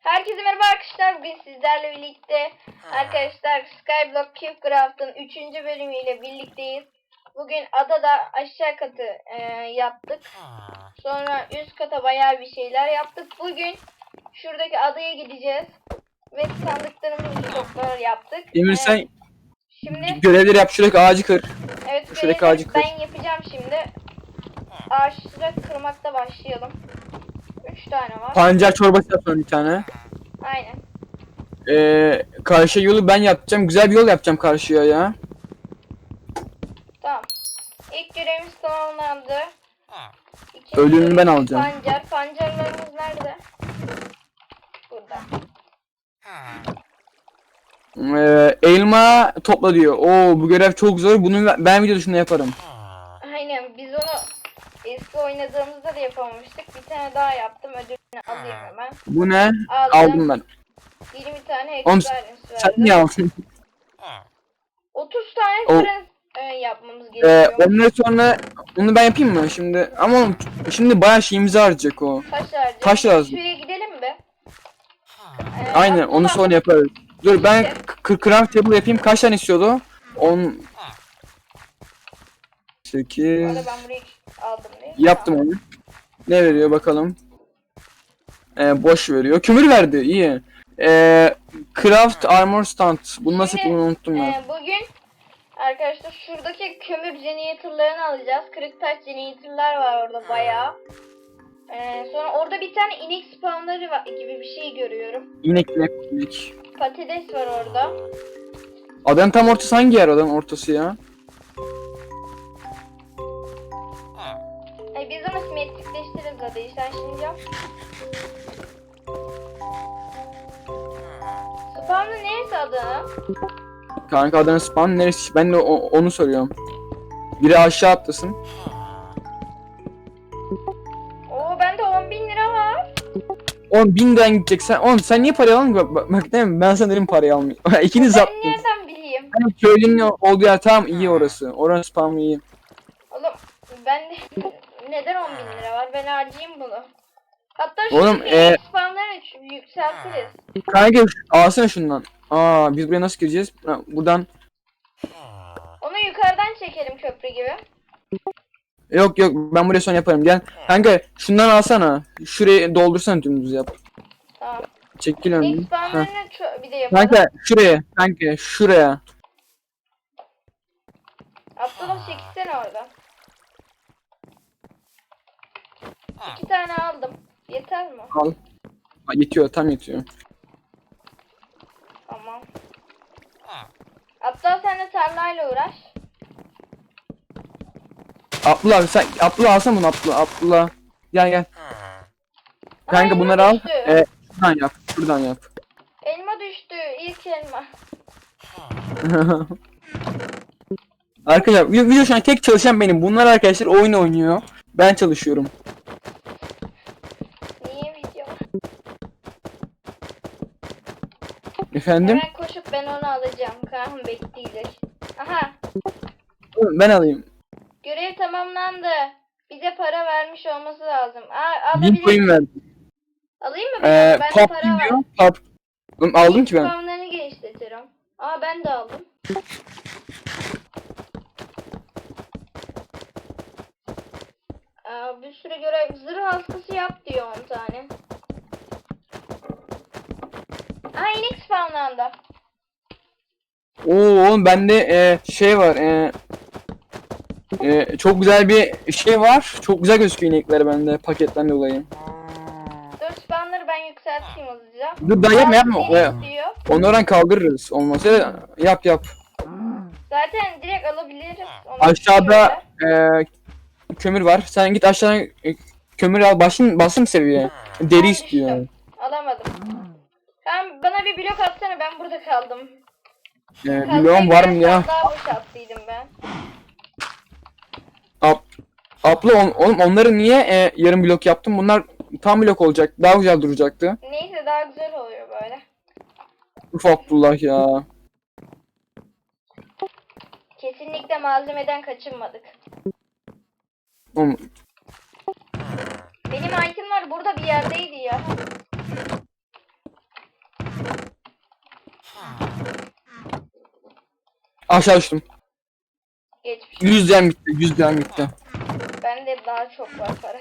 Herkese merhaba arkadaşlar. Bugün sizlerle birlikte arkadaşlar Skyblock Cubecraft'ın 3. bölümüyle birlikteyiz. Bugün adada aşağı katı e, yaptık. Sonra üst kata bayağı bir şeyler yaptık. Bugün şuradaki adaya gideceğiz. Ve sandıklarımızı stoklar yaptık. Emir E, sen Şimdi görevleri yap şuradaki ağacı kır. evet şuradaki ağacı kır. ben yapacağım şimdi. Ağaçları kırmakta başlayalım. 3 tane var. Pancar çorbası yap sonra bir tane. Aynen. Ee, karşı yolu ben yapacağım. Güzel bir yol yapacağım karşıya ya. Tamam. İlk görevimiz tamamlandı. İkinci görevimiz ben alacağım. Pancar. Pancarlarımız nerede? Burada. Ee, elma topla diyor. Oo bu görev çok zor. Bunu ben video dışında yaparım. Aynen biz onu eski oynadığımızda da yapamamıştık. Bir tane daha yaptım. Ödülünü alayım hemen. Bu ne? Aldım. Aldım ben. 20 tane Oğlum, experience Sen niye aldın? 30 tane O- fırın e, yapmamız Ee, gerekiyor. onları sonra onu ben yapayım mı şimdi? Ama oğlum, şimdi bayağı şeyimizi harcayacak o. Taş harcayacağız. taş lazım. Şuraya gidelim mi? Ee, Aynen onu sonra yaparız. Dur ben k- craft table yapayım. Kaç tane istiyordu? 10 bu 8 arada ben burayı aldım değil mi? Yaptım onu. Ne veriyor bakalım. Ee, boş veriyor. Kömür verdi. iyi. Ee, craft armor stand. Bunu nasıl Şimdi, yapılır unuttum ben. Ee, bugün arkadaşlar şuradaki kömür generatorlarını alacağız. Kırık taş generatorlar var orada bayağı. Ee, sonra orada bir tane inek spawnları var gibi bir şey görüyorum. İnek inek inek. Patates var orada. Adanın tam ortası hangi yer adanın ortası ya? Simetrikleştiririz hadi sen şimdi yap. Spawn'ın neresi adını? Kanka adanın spawn neresi? Ben de o- onu soruyorum. Biri aşağı atlasın. Oo bende 10 bin lira var. 10 binden gidecek. Sen, oğlum sen niye parayı aldın? Bak, bak, değil mi? Ben sana dedim parayı almayayım. İkiniz Ben yaptınız. nereden bileyim? Hani köylünün olduğu yer tamam iyi orası. Oranın spawn'ı iyi. Oğlum ben de neden 10 bin lira var? Ben harcayayım bunu. Hatta şu Oğlum, e- spawnları yükseltiriz. Kanka alsana şundan. Aa biz buraya nasıl gireceğiz? Ha, buradan Onu yukarıdan çekelim köprü gibi. Yok yok ben buraya sonra yaparım gel. Kanka şundan alsana. Şurayı doldursana dümdüz yap. Tamam. Çekil İlk önünü. Çö- bir de yapalım. Kanka şuraya. Kanka şuraya. Abdullah çekilsene orada. İki tane aldım. Yeter mi? Al. Aa, Yetiyor tam yetiyor. Tamam. Abdullah sen de tarlayla uğraş. Abdullah sen Abdullah alsana bunu Abdullah. Abdullah. Gel gel. Kanka Ay, bunları al. düştü. Ee, şuradan yap. Şuradan yap. Elma düştü. İlk elma. arkadaşlar video, video şu an tek çalışan benim. Bunlar arkadaşlar oyun oynuyor. Ben çalışıyorum. Niye video? Efendim? Hemen koşup ben onu alacağım. Kaan bekleyecek. Aha. Ben alayım. Görev tamamlandı. Bize para vermiş olması lazım. Aa, Bin coin alabilir. verdim. Alayım mı ben? Ee, pop para var. diyor. Pop. Oğlum, aldım ki ben. Spamlarını genişletirim. Aa ben de aldım. Aa, bir sürü görev zırh hastası yap diyor 10 tane. Aa inek spawnlandı. Oo oğlum bende e, şey var. E, e, çok güzel bir şey var. Çok güzel gözüküyor inekler bende paketten dolayı. Dur spawnları ben yükselteyim hızlıca. Dur daha yapma yapma. Diyor. onu oradan kaldırırız. Olmazsa yap yap. Zaten direkt alabiliriz. onu. Aşağıda e, kömür var. Sen git aşağıdan e, kömür al. Başın basın seviye. Deri istiyor. Alamadım. Sen bana bir blok atsana ben burada kaldım. E, Kazmayı biliyorum var mı ya? Daha boşalttıydım ben. Ab, abla on, oğlum onları niye e, yarım blok yaptın? Bunlar tam blok olacak. Daha güzel duracaktı. Neyse daha güzel oluyor böyle. Uf Abdullah ya. Kesinlikle malzemeden kaçınmadık. Oğlum, Benim itemler burada bir yerdeydi ya. Aşağı düştüm. Geçmiş. 100 dem gitti. 100 dem gitti. Bende daha çok var para.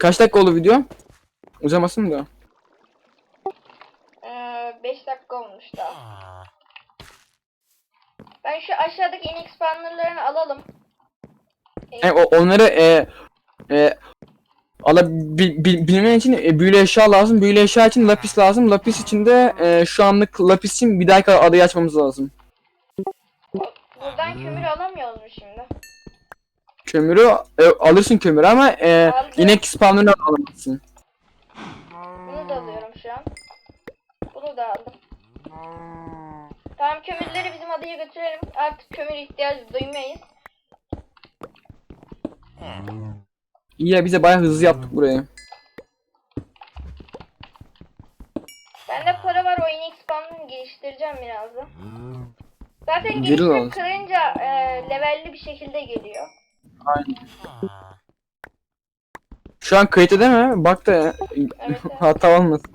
Kaç dakika oldu video? Uzamasın da. 5 Ee, dakika olmuş daha. Ben şu aşağıdaki inek spawnerlarını alalım. E, o, onları e, alabilmen için e, büyülü eşya lazım. Büyülü eşya için lapis lazım. Lapis için de e, şu anlık lapis için bir dahaki adayı açmamız lazım. Buradan kömür alamıyoruz mu şimdi? Kömürü e, alırsın kömürü ama e, Aldım. inek spawnını alamazsın. Bunu da alıyorum şu an. Bunu da aldım. Tamam kömürleri bizim adaya götürelim. Artık kömür ihtiyacı duymayız. İyi ya bize bayağı hızlı yaptık burayı. Bende para var o inek spamını geliştireceğim biraz da. Zaten Geri geliştirip lazım. kırınca e, levelli bir şekilde geliyor. Şu an kayıt mi? Bak da Evet, evet. hata olmasın.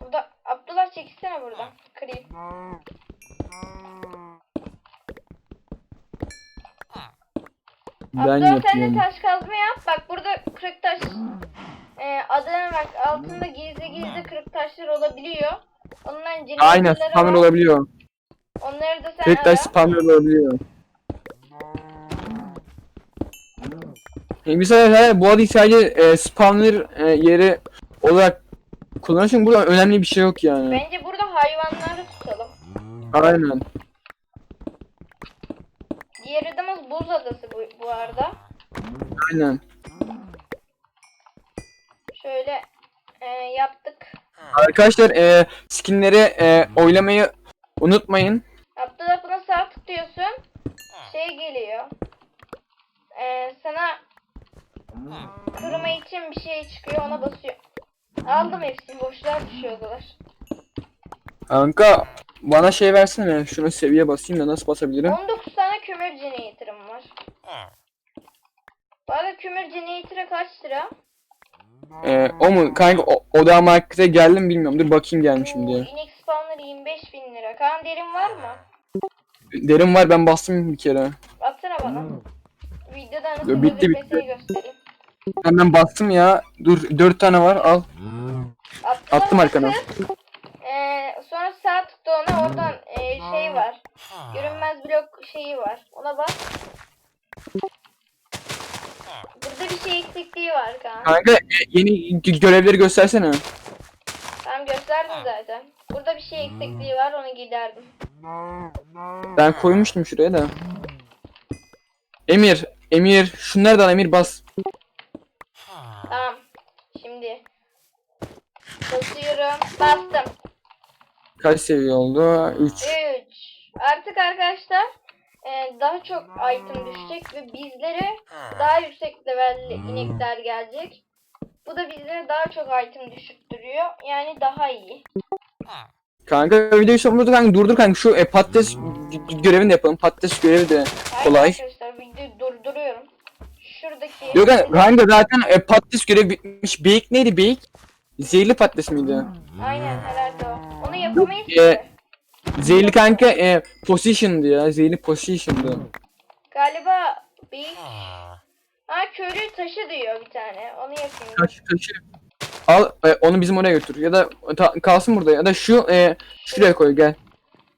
Burada Abdullah çekilsene buradan. Kırayım. Ben Abdullah sen de yapıyorum. taş kazma yap. Bak burada kırık taş. E, adının bak altında gizli gizli kırık taşlar olabiliyor. Onların Aynen generatorları spawner var. olabiliyor. Onları da sen Kırık ara. taş spawner olabiliyor. E, biz sadece, bu adayı sadece e, spawner e, yeri olarak kullanıyoruz çünkü burada önemli bir şey yok yani. Bence burada hayvanları tutalım. Aynen. Diğer adamız buz adası bu, bu arada. Aynen. Şöyle e, yaptık. Arkadaşlar e, skinleri e, oylamayı unutmayın. Abdullah buna sağ tıklıyorsun. Şey geliyor. E, sana kırma için bir şey çıkıyor ona basıyor. Aldım hepsini boşluğa düşüyordular. Kanka bana şey versene. Şunu seviye basayım da nasıl basabilirim? 19 tane kömür generator'ım var. Bu arada kömür generator'a kaç lira? E, o mu? Kanka o, oda markete geldim bilmiyorum. Dur bakayım gelmişim diye. inek spawner 25 bin lira. Kaan derin var mı? Derim var ben bastım bir kere. Atsana bana. Videoda nasıl Yo, bitti, gözükmesini göstereyim. Hemen bastım ya. Dur 4 tane var al. Abdullah Attım arkana. basın. Ee, sonra sağ tıkla ona oradan şey var. Görünmez blok şeyi var. Ona bas. Burada bir şey eksikliği var Kaan. Kanka e, yeni gö- görevleri göstersene. Tamam gösterdim zaten. Burada bir şey eksikliği var onu giderdim. Ben koymuştum şuraya da. Emir, Emir, şunlardan Emir bas. Tamam. Şimdi. Basıyorum. Bastım. Kaç seviye oldu? 3. 3. Artık arkadaşlar e, daha çok item düşecek ve bizlere daha yüksek levelli inekler gelecek. Bu da bizlere daha çok item düşürttürüyor. Yani daha iyi. Kanka videoyu sonunda kanka durdur kanka şu e, patates görevini de yapalım. Patates görevi de Hayır kolay. arkadaşlar videoyu durduruyorum. Şuradaki Yok kanka, kanka zaten e, patates görevi bitmiş. Beyik neydi beyik? Zehirli patates miydi? Aynen herhalde o. Yapamayız e. Zehirli kanka e, position'dı ya. Zehirli position'dı. Galiba bir Ha köylü taşı diyor bir tane. Onu yapayım. Kaç kaçı. Al e, onu bizim oraya götür ya da ta- kalsın burada ya da şu e, şuraya koy gel.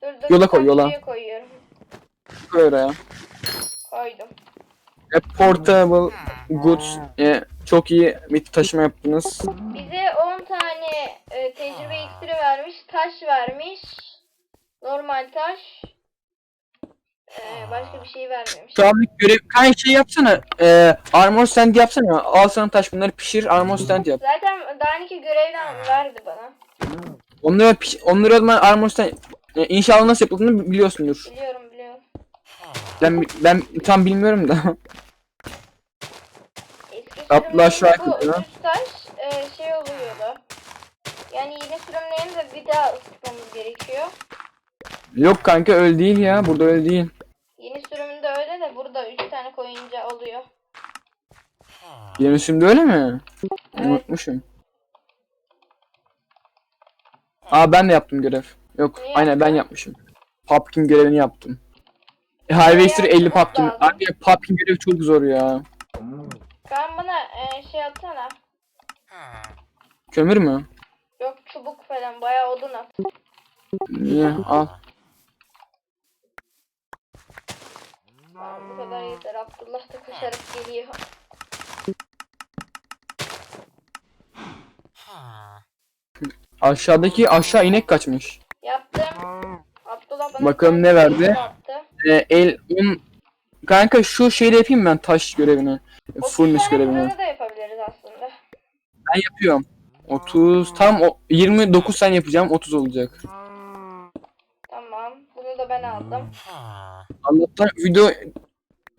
Dur dur. yola koy, yola. şuraya koyuyorum. Koy oraya. Koydum. E, portable goods e, çok iyi bir taşıma yaptınız. Bize 10 tane e, tecrübe iksiri vermiş. Taş vermiş. Normal taş. E, başka bir şey vermemiş. Şu anlık görev kanka şey yapsana. E, armor stand yapsana. Al sana taş bunları pişir armor stand yap. Zaten daha önceki görevden verdi bana. Onları piş, onları o zaman armor stand e, inşallah nasıl yapıldığını biliyorsundur. Biliyorum biliyorum. Ben ben tam bilmiyorum da. Eski bu ya. ucuz taş e, şey oluyordu. Yani yeni sürümlerini de bir daha ısıtmamız gerekiyor. Yok kanka öyle değil ya. Burada öyle değil. Yeni sürümünde öyle de burada 3 tane koyunca oluyor. Yeni şimdi öyle mi? Evet. Unutmuşum. Aa ben de yaptım görev. Yok Ne aynen ben yapmışım. Pumpkin görevini yaptım. E, Harvester 50 yapmak pumpkin. lazım. Abi pumpkin görevi çok zor ya. Kaan bana e, şey atsana. Kömür mü? Çubuk falan bayağı odun at. Niye? Al. Tamam, bu kadar yeter. Abdullah da koşarak geliyor. Aşağıdaki aşağı inek kaçmış. Yaptım. Abdullah bana Bakalım ne verdi? attı. E, el un... Kanka şu şeyi yapayım ben taş görevini. Furnace görevini. fırını da yapabiliriz aslında. Ben yapıyorum. 30 tam o 29 tane yapacağım 30 olacak. Tamam. Bunu da ben aldım. Allah'tan video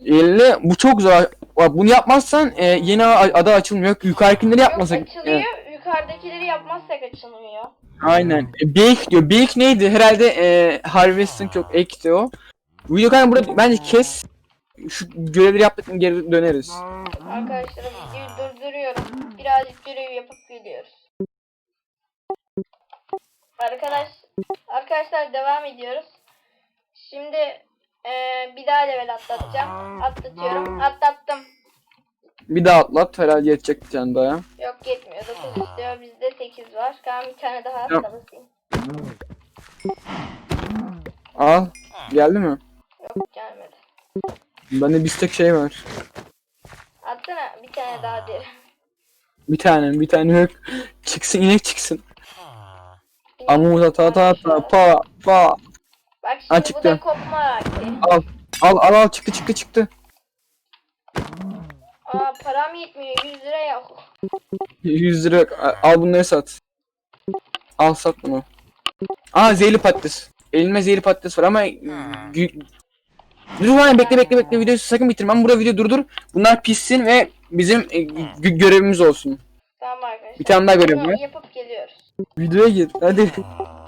50 bu çok zor. Bak Bunu yapmazsan e, yeni ada açılmıyor. Yukarıdakileri Yok yapmasak. açılıyor. Evet, Yukarıdakileri yapmazsak açılmıyor. aynen. E, Bake diyor. Bake neydi? Herhalde e, Harvesting yok. Ekti o. Video kanka burada bence kes. Şu görevleri yaptık mı geri döneriz. Arkadaşlar videoyu durduruyorum. Birazcık görev yapıp geliyoruz. Arkadaş, arkadaşlar devam ediyoruz. Şimdi eee, bir daha level atlatacağım. Atlatıyorum. Atlattım. Bir daha atlat. Herhalde yetecek bir tane daha. Yok yetmiyor. 9 istiyor. Bizde 8 var. Kaan bir tane daha atla basayım. Al. Geldi mi? Yok gelmedi. Bende bir tek şey var. Atsana bir tane daha deri. Bir tane, bir tane yok. Çıksın inek çıksın. Amu ta ta ta pa pa. Bak şimdi bu çıktı. da kopma vakti. Al. Al al al çıktı çıktı çıktı. Aa param yetmiyor. 100 lira yok. 100 lira yok. Al bunları sat. Al sat bunu. Aa zehirli patates. Elimde zehirli patates var ama gü- Dur lan bekle bekle bekle videoyu sakın bitirme. Ben burada video durdur. Bunlar pişsin ve bizim e, gö- görevimiz olsun. Tamam arkadaşlar. Bir tane daha görev Bunu yapıp geliyoruz. Videoya gir. Hadi.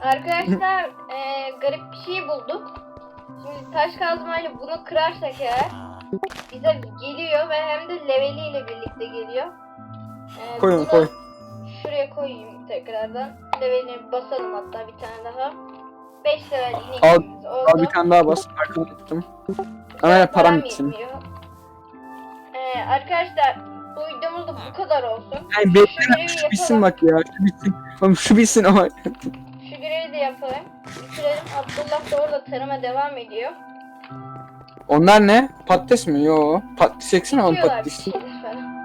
Arkadaşlar eee, garip bir şey bulduk. Şimdi taş kazmayla bunu kırarsak eğer bize geliyor ve hem de leveliyle birlikte geliyor. Eee, Koy onu, bunu koy. Şuraya koyayım tekrardan. Levelini basalım hatta bir tane daha. 5 level Al- oldu. Al bir tane daha bas. Tuttum. Güzel, Ama param gitsin. yetmiyor. Eee, arkadaşlar bu videomuz da bu kadar olsun. Yani Şu bekle görevi şu bitsin bak ya. Şu bitsin. Oğlum şu bitsin ama. Şu görevi de yapalım. Bitirelim. Abdullah da orada tarıma devam ediyor. Onlar ne? Patates mi? Yo. Patates eksene oğlum patates. falan.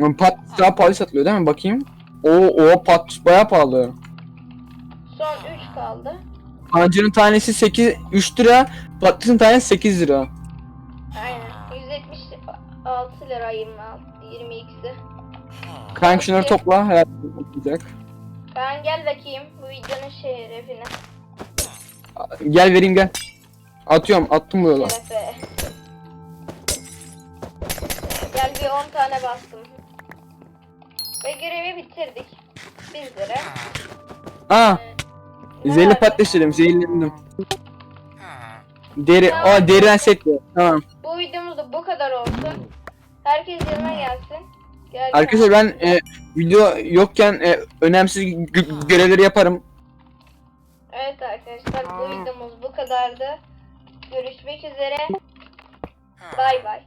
Oğlum Patates daha pahalı satılıyor değil mi? Bakayım. Oo, o patates bayağı pahalı. Son 3 kaldı. Pancarın tanesi 8 3 lira, patatesin tanesi 8 lira. Aynen. 176 lira 26 22'si. Kanka şunları topla herhalde olacak. Ben gel bakayım bu videonun şerefine. Gel vereyim gel. Atıyorum, attım bu yola. Şerefe. Gel bir 10 tane bastım. Ve görevi bitirdik. 1 lira. Aa, Ne zehirli dedim, zehirlendim. Deri, o deriden set ya. Tamam. Bu videomuz da bu kadar olsun. Herkes yanıma gelsin. Gel Arkadaşlar ben e, video yokken e, önemsiz gö- görevleri yaparım. Evet arkadaşlar bu videomuz bu kadardı. Görüşmek üzere. Bay bay.